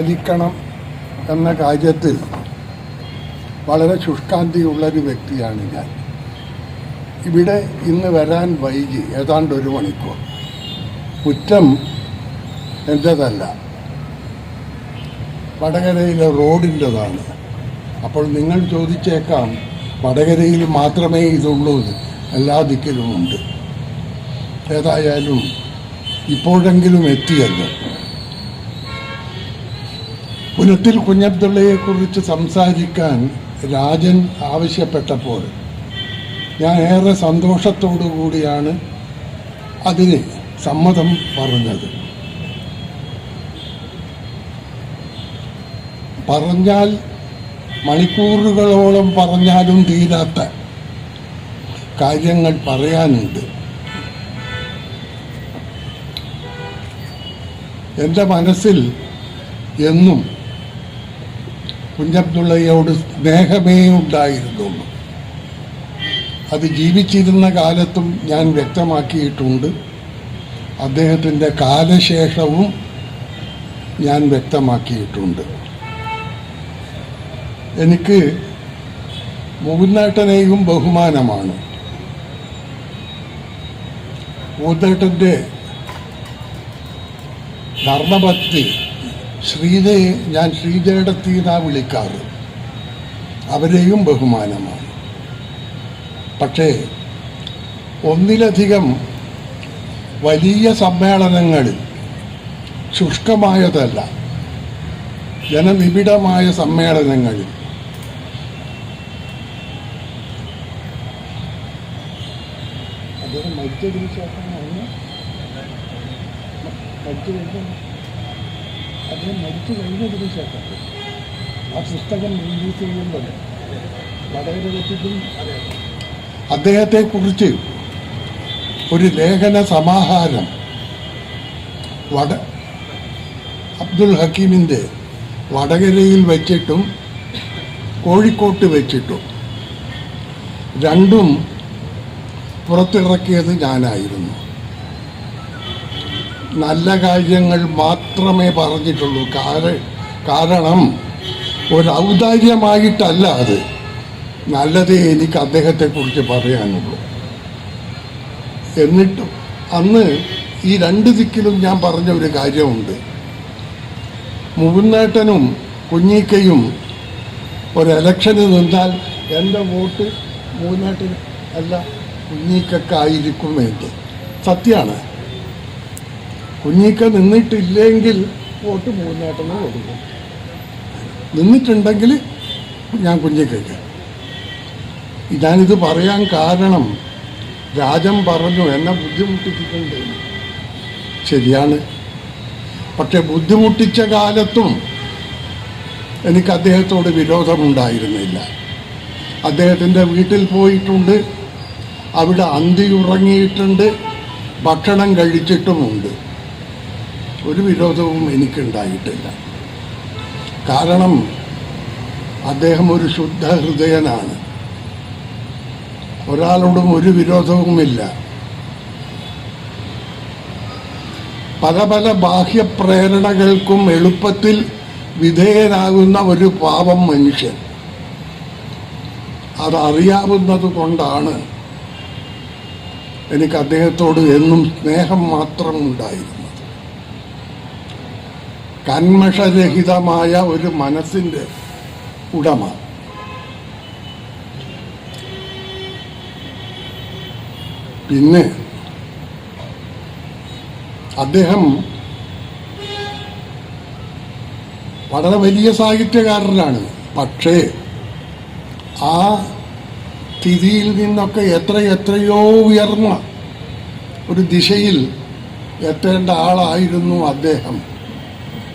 പാലിക്കണം എന്ന കാര്യത്തിൽ വളരെ ശുഷ്കാന്തിയുള്ളൊരു വ്യക്തിയാണ് ഞാൻ. ഇവിടെ ഇന്ന് വരാൻ വൈകി ഏതാണ്ട് ഒരു മണിക്കൂർ. കുറ്റം എന്റെതല്ല വടകരയിലെ റോഡിന്റെതാണ് അപ്പോൾ നിങ്ങൾ ചോദിച്ചേക്കാം വടകരയിൽ മാത്രമേ ഇതുള്ളൂ എല്ലാ ദിക്കിലുമുണ്ട്. ഏതായാലും ഇപ്പോഴെങ്കിലും എത്തിയല്ലോ. പുനത്തിൽ കുഞ്ഞബ്ദുള്ളയെക്കുറിച്ച് സംസാരിക്കാൻ രാജൻ ആവശ്യപ്പെട്ടപ്പോൾ ഞാൻ ഏറെ സന്തോഷത്തോടു കൂടിയാണ് അതിന് സമ്മതം പറഞ്ഞത്. പറഞ്ഞാൽ മണിക്കൂറുകളോളം പറഞ്ഞാലും തീരാത്ത കാര്യങ്ങൾ പറയാനുണ്ട്. എന്റെ മനസ്സിൽ എന്നും കുഞ്ഞബ്ദുള്ളയോട് സ്നേഹമേ ഉണ്ടായിരുന്നുള്ളൂ. അത് ജീവിച്ചിരുന്ന കാലത്തും ഞാൻ വ്യക്തമാക്കിയിട്ടുണ്ട്. അദ്ദേഹത്തിന്റെ കാലശേഷവും ഞാൻ വ്യക്തമാക്കിയിട്ടുണ്ട്. എനിക്ക് മുകുന്നേട്ടനെയും ബഹുമാനമാണ്. മൂത്തേട്ടന്റെ ധർമ്മഭക്തി ശ്രീജയെ ഞാൻ ശ്രീജയുടെ എന്നാ വിളിക്കാറ്. അവരെയും ബഹുമാനമാണ്. പക്ഷേ ഒന്നിലധികം വലിയ സമ്മേളനങ്ങളിൽ ശുഷ്കമായതല്ല ജനനിബിഡമായ സമ്മേളനങ്ങളിൽ അദ്ദേഹം മരിച്ചതിന് ശേഷമാണ് അദ്ദേഹം മരിച്ചു കഴിഞ്ഞതിന് ശേഷം ആ പുസ്തകം റിലീസ് ചെയ്യുമ്പോൾ വടകരകത്തിലും അദ്ദേഹത്തെക്കുറിച്ച് ഒരു ലേഖന സമാഹാരം വട അബ്ദുൽ ഹക്കീമിന്റെ വടകരയിൽ വെച്ചിട്ടും കോഴിക്കോട്ട് വെച്ചിട്ടും രണ്ടും പുറത്തിറക്കിയത് ഞാനായിരുന്നു. നല്ല കാര്യങ്ങൾ മാത്രമേ പറഞ്ഞിട്ടുള്ളൂ. കാര- കാരണം ഒരു ഔദാര്യമായിട്ടല്ല അത്. നല്ലതേ എനിക്ക് അദ്ദേഹത്തെക്കുറിച്ച് പറയാനുള്ളൂ. എന്നിട്ടും അന്ന് ഈ രണ്ട് ദിക്കിലും ഞാൻ പറഞ്ഞ ഒരു കാര്യമുണ്ട്. മുകുന്നേട്ടനും കുഞ്ഞിക്കയും ഒരു ഇലക്ഷന് നിന്നാൽ എന്റെ വോട്ട് മുകുന്നേട്ടന് അല്ല കുഞ്ഞിക്കായിരിക്കും വേണ്ടി സത്യമാണ്. കുഞ്ഞിക്ക നിന്നിട്ടില്ലെങ്കിൽ വോട്ട് മൂന്നേട്ടന് കൊടുക്കും. നിന്നിട്ടുണ്ടെങ്കിൽ ഞാൻ കുഞ്ഞിക്കയ്ക്ക് ഞാനിത് പറയാൻ കാരണം രാജൻ പറഞ്ഞു എന്നെ ബുദ്ധിമുട്ടിച്ചിട്ടുണ്ട്. ശരിയാണ്. പക്ഷെ ബുദ്ധിമുട്ടിച്ച കാലത്തും എനിക്ക് അദ്ദേഹത്തോട് വിരോധമുണ്ടായിരുന്നില്ല. അദ്ദേഹത്തിന്റെ വീട്ടിൽ പോയിട്ടുണ്ട്. അവിടെ അന്തി ഉറങ്ങിയിട്ടുണ്ട്. ഭക്ഷണം കഴിച്ചിട്ടുമുണ്ട്. ഒരു വിരോധവും എനിക്കുണ്ടായിട്ടില്ല. കാരണം അദ്ദേഹം ഒരു ശുദ്ധ ഹൃദയനാണ് ഒരാളോടും ഒരു വിരോധവുമില്ല. പല പല ബാഹ്യപ്രേരണകൾക്കും എളുപ്പത്തിൽ വിധേയനാകുന്ന ഒരു പാപം മനുഷ്യൻ. അതറിയാവുന്നത് കൊണ്ടാണ് എനിക്ക് അദ്ദേഹത്തോട് എന്നും സ്നേഹം മാത്രം ഉണ്ടായിരുന്നത്. കന്മഷരഹിതമായ ഒരു മനസ്സിന്റെ ഉടമ. പിന്നെ അദ്ദേഹം വളരെ വലിയ സാഹിത്യകാരനാണ്. പക്ഷേ ആ സ്ഥിതിയിൽ നിന്നൊക്കെ എത്ര എത്രയോ ഉയർന്ന ഒരു ദിശയിൽ എത്തേണ്ട ആളായിരുന്നു അദ്ദേഹം.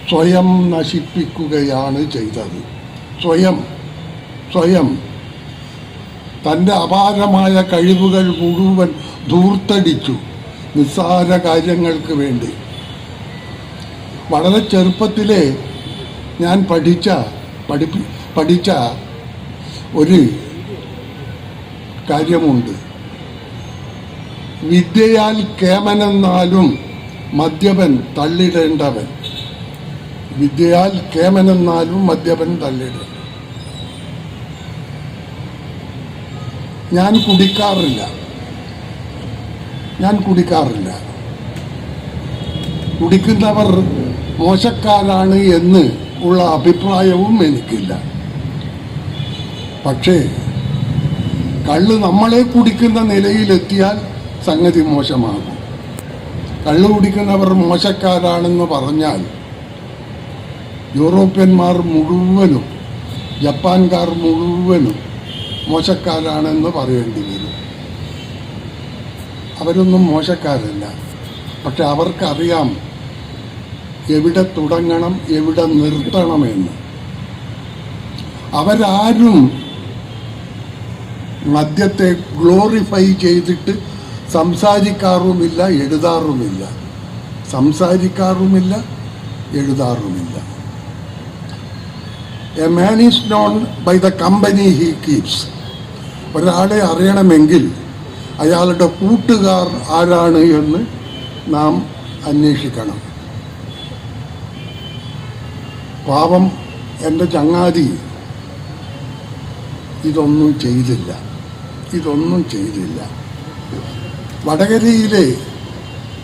സ്വയം നശിപ്പിക്കുകയാണ് ചെയ്തത്. സ്വയം സ്വയം. തന്റെ അപാരമായ കഴിവുകൾ മുഴുവൻ ധൂർത്തടിച്ചു നിസ്സാര കാര്യങ്ങൾക്ക് വേണ്ടി. വളരെ ചെറുപ്പത്തിലെ ഞാൻ പഠിച്ച പഠിപ്പി പഠിച്ച ഒരു കാര്യമുണ്ട്. വിദ്യയാൽ കേമനെന്നാലും മദ്യപൻ തള്ളിടേണ്ടവൻ. വിദ്യയാൽ കേമനെന്നാലും മദ്യപൻ തള്ളിടും ഞാൻ കുടിക്കാറില്ല. ഞാൻ കുടിക്കാറില്ല. കുടിക്കുന്നവർ മോശക്കാരാണ് എന്ന് ഉള്ള അഭിപ്രായവും എനിക്കില്ല. പക്ഷേ കള്ള് നമ്മളെ കുടിക്കുന്ന നിലയിലെത്തിയാൽ സംഗതി മോശമാകും. കള്ള് കുടിക്കുന്നവർ മോശക്കാരാണെന്ന് പറഞ്ഞാൽ യൂറോപ്യന്മാർ മുഴുവനും ജപ്പാൻകാർ മുഴുവനും മോശക്കാരാണെന്ന് പറയേണ്ടി വരും. അവരൊന്നും മോശക്കാരല്ല. പക്ഷെ അവർക്കറിയാം എവിടെ തുടങ്ങണം എവിടെ നിർത്തണമെന്ന് അവരാരും മദ്യത്തെ ഗ്ലോറിഫൈ ചെയ്തിട്ട് സംസാരിക്കാറുമില്ല എഴുതാറുമില്ല. സംസാരിക്കാറുമില്ല എഴുതാറുമില്ല. A man is known by the company he keeps ഒരാളെ അറിയണമെങ്കിൽ അയാളുടെ കൂട്ടുകാർ ആരാണ് എന്ന് നാം അന്വേഷിക്കണം. പാവം എന്റെ ചങ്ങാതി ഇതൊന്നും ചെയ്തില്ല. ഇതൊന്നും ചെയ്തില്ല. വടകരയിലെ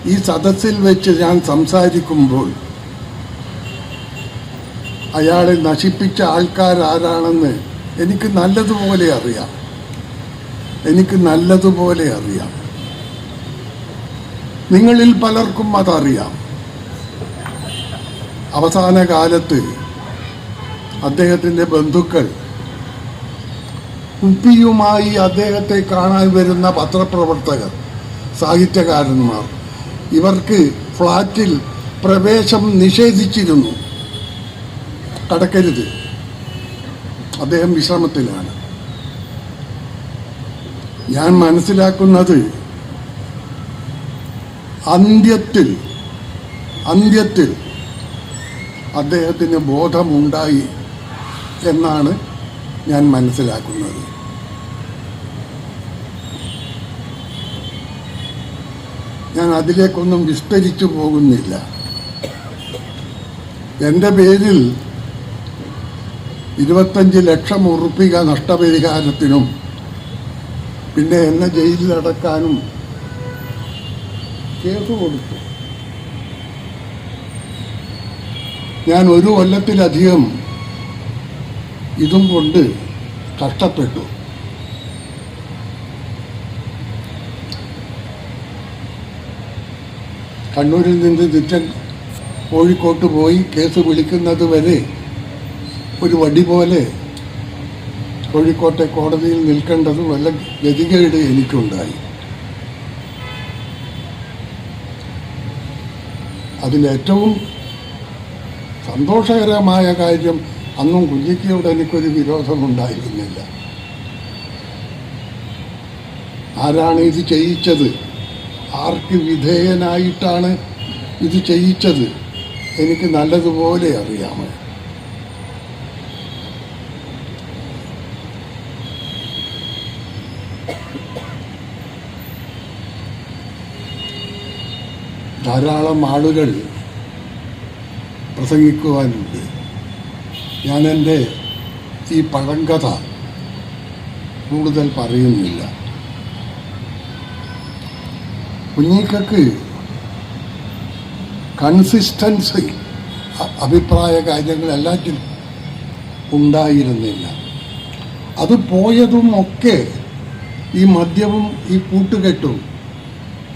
ഈ സദസ്സിൽ വെച്ച് ഞാൻ സംസാരിക്കുമ്പോൾ അയാളെ നശിപ്പിച്ച ആൾക്കാരാരാണെന്ന് എനിക്ക് നല്ലതുപോലെ അറിയാം. എനിക്ക് നല്ലതുപോലെ അറിയാം. നിങ്ങളിൽ പലർക്കും അതറിയാം. അവസാന കാലത്ത് അദ്ദേഹത്തിന്റെ ബന്ധുക്കൾ കുപ്പിയുമായി അദ്ദേഹത്തെ കാണാൻ വരുന്ന പത്രപ്രവർത്തകർ സാഹിത്യകാരന്മാർ ഇവർക്ക് ഫ്ലാറ്റിൽ പ്രവേശം നിഷേധിച്ചിരുന്നു. കടക്കരുത് അദ്ദേഹം വിശ്രമത്തിലാണ്. ഞാൻ മനസ്സിലാക്കുന്നത് അന്ത്യത്തിൽ അന്ത്യത്തിൽ അദ്ദേഹത്തിന് ബോധമുണ്ടായി എന്നാണ് ഞാൻ മനസ്സിലാക്കുന്നത്. ഞാൻ അതിലേക്കൊന്നും വിസ്തരിച്ചു പോകുന്നില്ല. എന്റെ പേരിൽ ഇരുപത്തഞ്ച് ലക്ഷം ഉറുപ്പിക നഷ്ടപരിഹാരത്തിനും പിന്നെ എന്നെ ജയിലിലടക്കാനും കേസ് കൊടുത്തു. ഞാൻ ഒരു കൊല്ലത്തിലധികം ഇതും കൊണ്ട് കഷ്ടപ്പെട്ടു. കണ്ണൂരിൽ നിന്ന് തിറ്റൻ കോഴിക്കോട്ട് പോയി കേസ് വിളിക്കുന്നത് വരെ ഒരു വടി പോലെ കോഴിക്കോട്ടെ കോടതിയിൽ നിൽക്കേണ്ടത് വല്ല ഗതികേട് എനിക്കുണ്ടായി. അതിലേറ്റവും സന്തോഷകരമായ കാര്യം അന്നും കുഞ്ഞിക്കയോട് എനിക്കൊരു വിരോധമുണ്ടായിരുന്നില്ല. ആരാണ് ഇത് ചെയ്യിച്ചത്? ആർക്ക് വിധേയനായിട്ടാണ് ഇത് ചെയ്യിച്ചത്? എനിക്ക് നല്ലതുപോലെ അറിയാമോ? ധാരാളം ആളുകൾ പ്രസംഗിക്കുവാനുണ്ട്. ഞാൻ എന്റെ ഈ പഴങ്കഥ കൂടുതൽ പറയുന്നില്ല. കുഞ്ഞിക്കക്ക് കൺസിസ്റ്റൻസി അഭിപ്രായ കാര്യങ്ങൾ എല്ലാറ്റിലും ഉണ്ടായിരുന്നില്ല. അത് പോയതും ഒക്കെ ഈ മദ്യവും ഈ കൂട്ടുകെട്ടും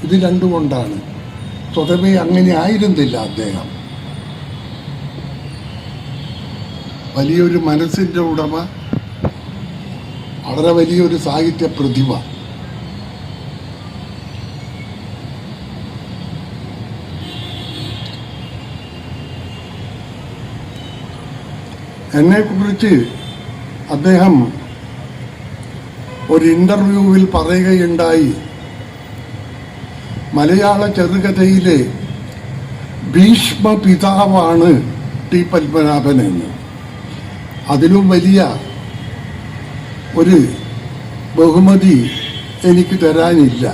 ഇത് രണ്ടുകൊണ്ടാണ്. സ്വതവേ അങ്ങനെ ആയിരുന്നില്ല അദ്ദേഹം. വലിയൊരു മനസ്സിന്റെ ഉടമ വളരെ വലിയൊരു സാഹിത്യ പ്രതിഭ. എന്നെക്കുറിച്ച് അദ്ദേഹം ഒരു ഇന്റർവ്യൂവിൽ പറയുകയുണ്ടായി. മലയാള ചെറുകഥയിലെ ഭീഷ്മ പിതാവാണ് ടി പത്മനാഭൻ എന്ന്. അതിലും വലിയ ഒരു ബഹുമതി എനിക്ക് തരാനില്ല.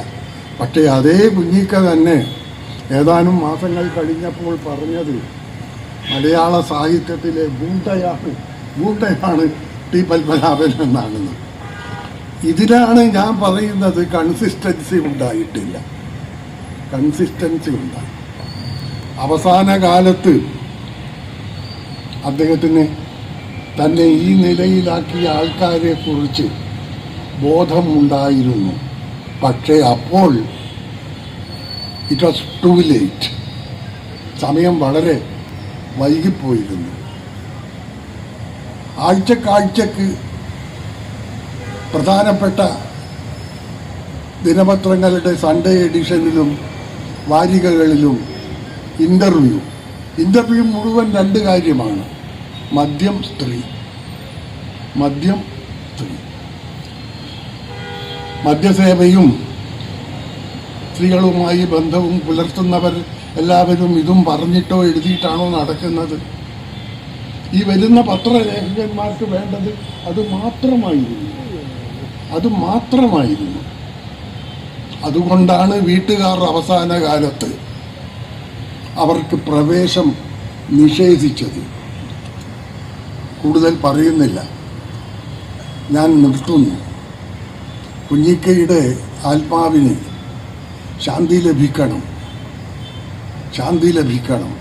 പക്ഷേ അതേ കുഞ്ഞിക്ക തന്നെ ഏതാനും മാസങ്ങൾ കഴിഞ്ഞപ്പോൾ പറഞ്ഞത് മലയാള സാഹിത്യത്തിലെ ഗൂട്ടയാണ് ഗൂട്ടയാണ് ടി പത്മനാഭൻ എന്നാണെന്ന്. ഇതിലാണ് ഞാൻ പറയുന്നത് കൺസിസ്റ്റൻസി ഉണ്ടായിട്ടില്ല. കൺസിസ്റ്റൻസി ഉണ്ടായി അവസാന കാലത്ത് അദ്ദേഹത്തിന് തന്നെ ഈ നിലയിലാക്കിയ ആൾക്കാരെ കുറിച്ച് ബോധമുണ്ടായിരുന്നു. പക്ഷേ അപ്പോൾ ഇറ്റ് വാസ് ടു ലേറ്റ് സമയം വളരെ വൈകിപ്പോയിരുന്നു. ആഴ്ചക്കാഴ്ചക്ക് പ്രധാനപ്പെട്ട ദിനപത്രങ്ങളുടെ സൺഡേ എഡിഷനിലും വാരികകളിലും ഇന്റർവ്യൂ ഇന്റർവ്യൂ മുഴുവൻ രണ്ട് കാര്യമാണ്. മദ്യം സ്ത്രീ. മദ്യം സ്ത്രീ. മദ്യസേവയും സ്ത്രീകളുമായി ബന്ധവും പുലർത്തുന്നവർ എല്ലാവരും ഇതും പറഞ്ഞിട്ടോ എഴുതിയിട്ടാണോ നടക്കുന്നത്? ഈ വരുന്ന പത്രലേഖകന്മാർക്ക് വേണ്ടത് അത് മാത്രമായിരുന്നു. അത് മാത്രമായിരുന്നു. അതുകൊണ്ടാണ് വീട്ടുകാർ അവസാന കാലത്ത് അവർക്ക് പ്രവേശം നിഷേധിച്ചത്. കൂടുതൽ പറയുന്നില്ല. ഞാൻ നിർത്തുന്നു. കുഞ്ഞിക്കയുടെ ആത്മാവിന് ശാന്തി ലഭിക്കണം. ശാന്തി ലഭിക്കണം.